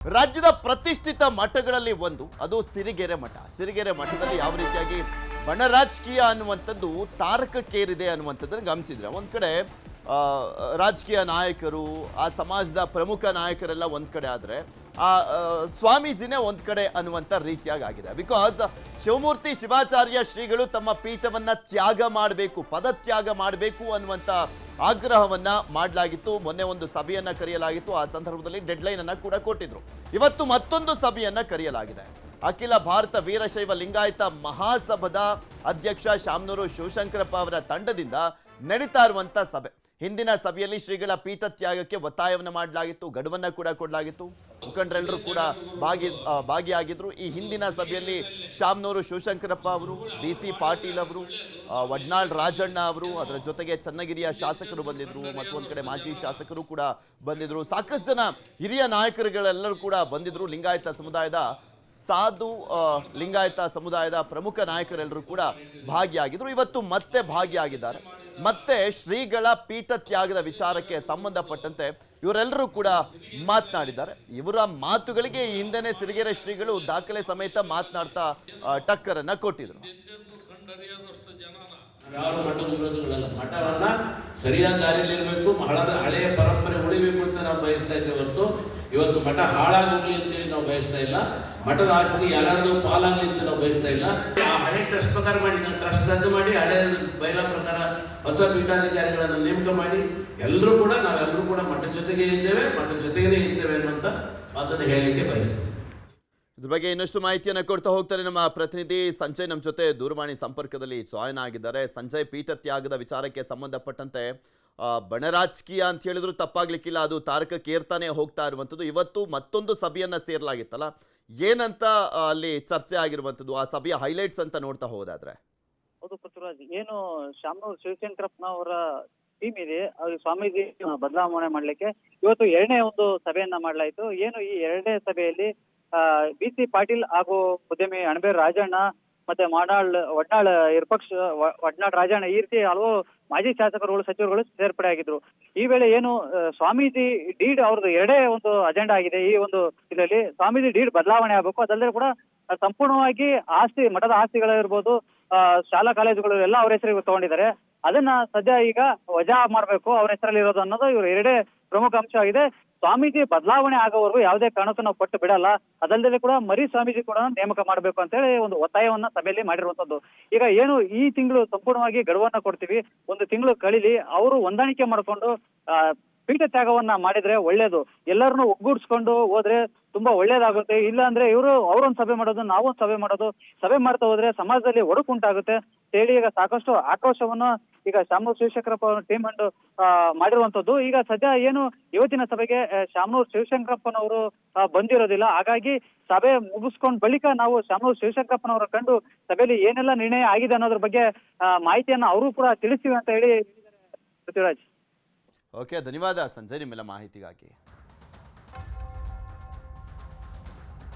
ರಾಜ್ಯದ ಪ್ರತಿಷ್ಠಿತ ಮಠಗಳಲ್ಲಿ ಒಂದು ಅದು ಸಿರಿಗೆರೆ ಮಠ. ಸಿರಿಗೆರೆ ಮಠದಲ್ಲಿ ಯಾವ ರೀತಿಯಾಗಿ ಬಣ ರಾಜಕೀಯ ಅನ್ನುವಂಥದ್ದು ತಾರಕಕ್ಕೇರಿದೆ ಅನ್ನುವಂಥದ್ದನ್ನು ಗಮನಿಸಿದ್ರೆ ಒಂದ್ ಕಡೆ ರಾಜಕೀಯ ನಾಯಕರು ಆ ಸಮಾಜದ ಪ್ರಮುಖ ನಾಯಕರೆಲ್ಲ ಒಂದ್ ಕಡೆ ಆದ್ರೆ ಆ, ಸ್ವಾಮೀಜಿನೇ ಒಂದ್ ಕಡೆ ಅನ್ನುವಂಥ ರೀತಿಯಾಗಿ ಆಗಿದೆ. ಬಿಕಾಸ್ ಶಿವಮೂರ್ತಿ ಶಿವಾಚಾರ್ಯ ಶ್ರೀಗಳು ತಮ್ಮ ಪೀಠವನ್ನ ತ್ಯಾಗ ಮಾಡಬೇಕು ಪದತ್ಯಾಗ ಮಾಡಬೇಕು ಅನ್ನುವಂಥ ಆಗ್ರಹವನ್ನ ಮಾಡಲಾಗಿತ್ತು. ಮೊನ್ನೆ ಒಂದು ಸಭೆಯನ್ನ ಕರೆಯಲಾಗಿತ್ತು. ಆ ಸಂದರ್ಭದಲ್ಲಿ ಡೆಡ್ಲೈನ್ ಅನ್ನ ಕೂಡ ಕೊಟ್ಟಿದ್ರು. ಇವತ್ತು ಮತ್ತೊಂದು ಸಭೆಯನ್ನ ಕರೆಯಲಾಗಿದೆ. ಅಖಿಲ ಭಾರತ ವೀರಶೈವ ಲಿಂಗಾಯತ ಮಹಾಸಭದ ಅಧ್ಯಕ್ಷ ಶಾಮನೂರು ಶಿವಶಂಕರಪ್ಪ ಅವರ ತಂಡದಿಂದ ನಡೀತಾ ಇರುವಂತ ಸಭೆ. ಹಿಂದಿನ ಸಭೆಯಲ್ಲಿ ಶ್ರೀಗಳ ಪೀಠ ತ್ಯಾಗಕ್ಕೆ ಒತ್ತಾಯವನ್ನು ಮಾಡಲಾಗಿತ್ತು, ಗಡುವನ್ನ ಕೂಡ ಕೊಡಲಾಗಿತ್ತು. ಮುಖಂಡರೆಲ್ಲರೂ ಕೂಡ ಭಾಗಿ ಭಾಗಿಯಾಗಿದ್ರು. ಈ ಹಿಂದಿನ ಸಭೆಯಲ್ಲಿ ಶಾಮನೂರು ಶಿವಶಂಕರಪ್ಪ ಅವರು ಬಿ ಸಿ ಪಾಟೀಲ್ ಅವರು ವಡ್ನಾಳ್ ರಾಜಣ್ಣ ಅವರು, ಅದರ ಜೊತೆಗೆ ಚನ್ನಗಿರಿಯ ಶಾಸಕರು ಬಂದಿದ್ರು, ಮತ್ತು ಒಂದ್ ಕಡೆ ಮಾಜಿ ಶಾಸಕರು ಕೂಡ ಬಂದಿದ್ರು. ಸಾಕಷ್ಟು ಜನ ಹಿರಿಯ ನಾಯಕರುಗಳೆಲ್ಲರೂ ಕೂಡ ಬಂದಿದ್ರು. ಲಿಂಗಾಯತ ಸಮುದಾಯದ ಸಾಧು ಲಿಂಗಾಯತ ಸಮುದಾಯದ ಪ್ರಮುಖ ನಾಯಕರೆಲ್ಲರೂ ಕೂಡ ಭಾಗಿಯಾಗಿದ್ರು. ಇವತ್ತು ಮತ್ತೆ ಭಾಗಿಯಾಗಿದ್ದಾರೆ. ಮತ್ತೆ ಶ್ರೀಗಳ ಪೀಠ ತ್ಯಾಗದ ವಿಚಾರಕ್ಕೆ ಸಂಬಂಧಪಟ್ಟಂತೆ ಇವರೆಲ್ಲರೂ ಕೂಡ ಮಾತನಾಡಿದ್ದಾರೆ. ಇವರ ಮಾತುಗಳಿಗೆ ಈ ಹಿಂದೆನೆ ಸಿರಿಗೆರೆ ಶ್ರೀಗಳು ದಾಖಲೆ ಸಮೇತ ಮಾತನಾಡ್ತಾ ಟಕ್ಕರನ್ನ ಕೊಟ್ಟಿದ್ರು. ಯಾರು ಮಠವನ್ನ ಸರಿಯಾದ ದಾರಿಯಲ್ಲಿ ಇರಬೇಕು ಹಳದ ಹಳೆಯ ಪರಂಪರೆ ಉಳಿಬೇಕು ಅಂತ ನಾವು ಬಯಸ್ತಾ ಇದ್ದೇವೆ ಇವತ್ತು ಮಠ ಹಾಳಾಗೋಗ್ಲಿ ಅಂತೇಳಿ ನಾವು ಬಯಸ್ತಾ ಇಲ್ಲ. ಮಠದ ಆಸ್ತಿ ಯಾರಾದ್ರೂ ಪಾಲಾಗ್ಲಿ ಅಂತ ನಾವು ಬಯಸ್ತಾ ಇಲ್ಲ. ಆ ಹಳೆ ಟ್ರಸ್ಟ್ ಪ್ರಕಾರ ಮಾಡಿ, ನಾವು ಟ್ರಸ್ಟ್ ರದ್ದು ಮಾಡಿ, ಹಳೆ ಬಯಲ ಪ್ರಕಾರ ಹೊಸ ಪೀಠಾಧಿಕಾರಿಗಳನ್ನು ನೇಮಕ ಮಾಡಿ, ಎಲ್ಲರೂ ಕೂಡ ನಾವೆಲ್ಲರೂ ಕೂಡ ಮಠದ ಜೊತೆಗೆ ಇದ್ದೇವೆ, ಮಠದ ಜೊತೆಗೇ ಇದ್ದೇವೆ ಅನ್ನುವಂಥ ಮಾತನ್ನು ಹೇಳಲಿಕ್ಕೆ ಬಯಸ್ತೇವೆ ಇದ್ರ ಬಗ್ಗೆ ಇನ್ನಷ್ಟು ಮಾಹಿತಿಯನ್ನು ಕೊಡ್ತಾ ಹೋಗ್ತಾರೆ ನಮ್ಮ ಪ್ರತಿನಿಧಿ ಸಂಜಯ್. ನಮ್ಮ ಜೊತೆ ದೂರವಾಣಿ ಸಂಪರ್ಕದಲ್ಲಿ ಜಾಯ್ನ್ ಆಗಿದ್ದಾರೆ. ಸಂಜಯ್ ಪೀಠ ತ್ಯಾಗದ ವಿಚಾರಕ್ಕೆ ಸಂಬಂಧಪಟ್ಟಂತೆ ಆ, ಬಣ ಅಂತ ಹೇಳಿದ್ರು ತಪ್ಪಾಗ್ಲಿಕ್ಕಿಲ್ಲ ಅದು ತಾರಕಕ್ಕೇರ್ತಾನೆ ಹೋಗ್ತಾ ಇರುವಂಥದ್ದು. ಇವತ್ತು ಮತ್ತೊಂದು ಸಭೆಯನ್ನ ಸೇರಲಾಗಿತ್ತಲ್ಲ ಏನಂತ ಅಲ್ಲಿ ಚರ್ಚೆ ಆಗಿರುವಂಥದ್ದು? ಆ ಸಭೆಯ ಹೈಲೈಟ್ಸ್ ಅಂತ ನೋಡ್ತಾ ಹೋದಾದ್ರೆ ಹೌದು ಪೃಥ್ವಿರಾಜ್ ಏನು ಶಾಮನೂರು ಶಿವಶಂಕರಪ್ಪನವರ ಟೀಮ್ ಇದೆ ಅವ್ರ ಸ್ವಾಮೀಜಿ ಬದಲಾವಣೆ ಮಾಡ್ಲಿಕ್ಕೆ. ಇವತ್ತು ಎರಡನೇ ಒಂದು ಸಭೆಯನ್ನ ಮಾಡಲಾಯಿತು. ಏನು ಈ ಎರಡನೇ ಸಭೆಯಲ್ಲಿ ಬಿ ಸಿ ಪಾಟೀಲ್ ಹಾಗೂ ಉದ್ಯಮಿ ಅಣಬೇರ್ ರಾಜಣ್ಣ ಮತ್ತೆ ಮಾಡಾಳ್, ವಡ್ನಾಳ್ ಇರ್ಪಕ್ಷ ವಡ್ನಾಳ್ ರಾಜಣ್ಣ ಈ ರೀತಿ ಹಲವು ಮಾಜಿ ಶಾಸಕರುಗಳು, ಸಚಿವರುಗಳು ಸೇರ್ಪಡೆ ಆಗಿದ್ರು. ಈ ವೇಳೆ ಏನು ಸ್ವಾಮೀಜಿ ಡೀಡ್ ಅವ್ರದ್ದು ಎರಡೇ ಒಂದು ಅಜೆಂಡಾ ಆಗಿದೆ. ಈ ಒಂದು ಇದರಲ್ಲಿ ಸ್ವಾಮೀಜಿ ಡೀಡ್ ಬದಲಾವಣೆ ಆಗಬೇಕು. ಅದಲ್ಲದೆ ಕೂಡ ಸಂಪೂರ್ಣವಾಗಿ ಆಸ್ತಿ, ಮಠದ ಆಸ್ತಿಗಳಿರ್ಬೋದು ಶಾಲಾ ಕಾಲೇಜುಗಳು ಎಲ್ಲ ಅವ್ರ ಹೆಸರಿಗೆ ತಗೊಂಡಿದ್ದಾರೆ. ಅದನ್ನ ಸದ್ಯ ಈಗ ವಜಾ ಮಾಡಬೇಕು, ಅವ್ರ ಹೆಸರಲ್ಲಿ ಇರೋದು ಅನ್ನೋದು ಇವ್ರು ಎರಡೇ ಪ್ರಮುಖ ಆಗಿದೆ. ಸ್ವಾಮೀಜಿ ಬದಲಾವಣೆ ಆಗೋವರೆಗೂ ಯಾವುದೇ ಕಾರಣಕ್ಕೂ ನಾವು ಪಟ್ಟು ಬಿಡಲ್ಲ. ಅದಲ್ಲದೆ ಕೂಡ ಮರಿ ಸ್ವಾಮೀಜಿ ಕೂಡ ನೇಮಕ ಮಾಡಬೇಕು ಅಂತ ಹೇಳಿ ಒಂದು ಒತ್ತಾಯವನ್ನ ಸಭೆಯಲ್ಲಿ ಮಾಡಿರುವಂತದ್ದು. ಈಗ ಏನು ಈ ತಿಂಗಳು ಸಂಪೂರ್ಣವಾಗಿ ಗಡುವನ್ನ ಕೊಡ್ತೀವಿ. ಒಂದು ತಿಂಗಳು ಕಳೀಲಿ ಅವರು ಹೊಂದಾಣಿಕೆ ಮಾಡಿಕೊಂಡು ಪೀಠ ತ್ಯಾಗವನ್ನ ಮಾಡಿದ್ರೆ ಒಳ್ಳೇದು. ಎಲ್ಲರನ್ನು ಒಗ್ಗೂಡಿಸ್ಕೊಂಡು ಹೋದ್ರೆ ತುಂಬಾ ಒಳ್ಳೇದಾಗುತ್ತೆ. ಇಲ್ಲ ಅಂದ್ರೆ ಇವರು ಅವರೊಂದು ಸಭೆ ಮಾಡೋದು, ನಾವೊಂದು ಸಭೆ ಮಾಡೋದು. ಸಭೆ ಮಾಡ್ತಾ ಹೋದ್ರೆ ಸಮಾಜದಲ್ಲಿ ಒಡಕು ಉಂಟಾಗುತ್ತೆ. ಹೇಳಿ ಈಗ ಸಾಕಷ್ಟು ಆಕ್ರೋಶವನ್ನು ಈಗ ಶಾಮನೂರ್ ಶಿವಶಂಕರಪ್ಪ ಟೀಮ್ ಅಂಡ್ ಮಾಡಿರುವಂತದ್ದು. ಈಗ ಸದ್ಯ ಏನು ಇವತ್ತಿನ ಸಭೆಗೆ ಶಾಮನೂರು ಶಿವಶಂಕರಪ್ಪನವರು ಬಂದಿರೋದಿಲ್ಲ. ಹಾಗಾಗಿ ಸಭೆ ಮುಗಿಸ್ಕೊಂಡ್ ಬಳಿಕ ನಾವು ಶಾಮನೂರ್ ಶಿವಶಂಕರಪ್ಪನವರ ಕಂಡು ಸಭೆಯಲ್ಲಿ ಏನೆಲ್ಲ ನಿರ್ಣಯ ಆಗಿದೆ ಅನ್ನೋದ್ರ ಬಗ್ಗೆ ಮಾಹಿತಿಯನ್ನ ಅವರು ಕೂಡ ತಿಳಿಸ್ತೀವಿ ಅಂತ ಹೇಳಿ ಪೃಥ್ವಿರಾಜ್. ಓಕೆ, ಧನ್ಯವಾದ ಸಂಜಯ್ ನಿಮ್ಮೆಲ್ಲ ಮಾಹಿತಿಗಾಗಿ.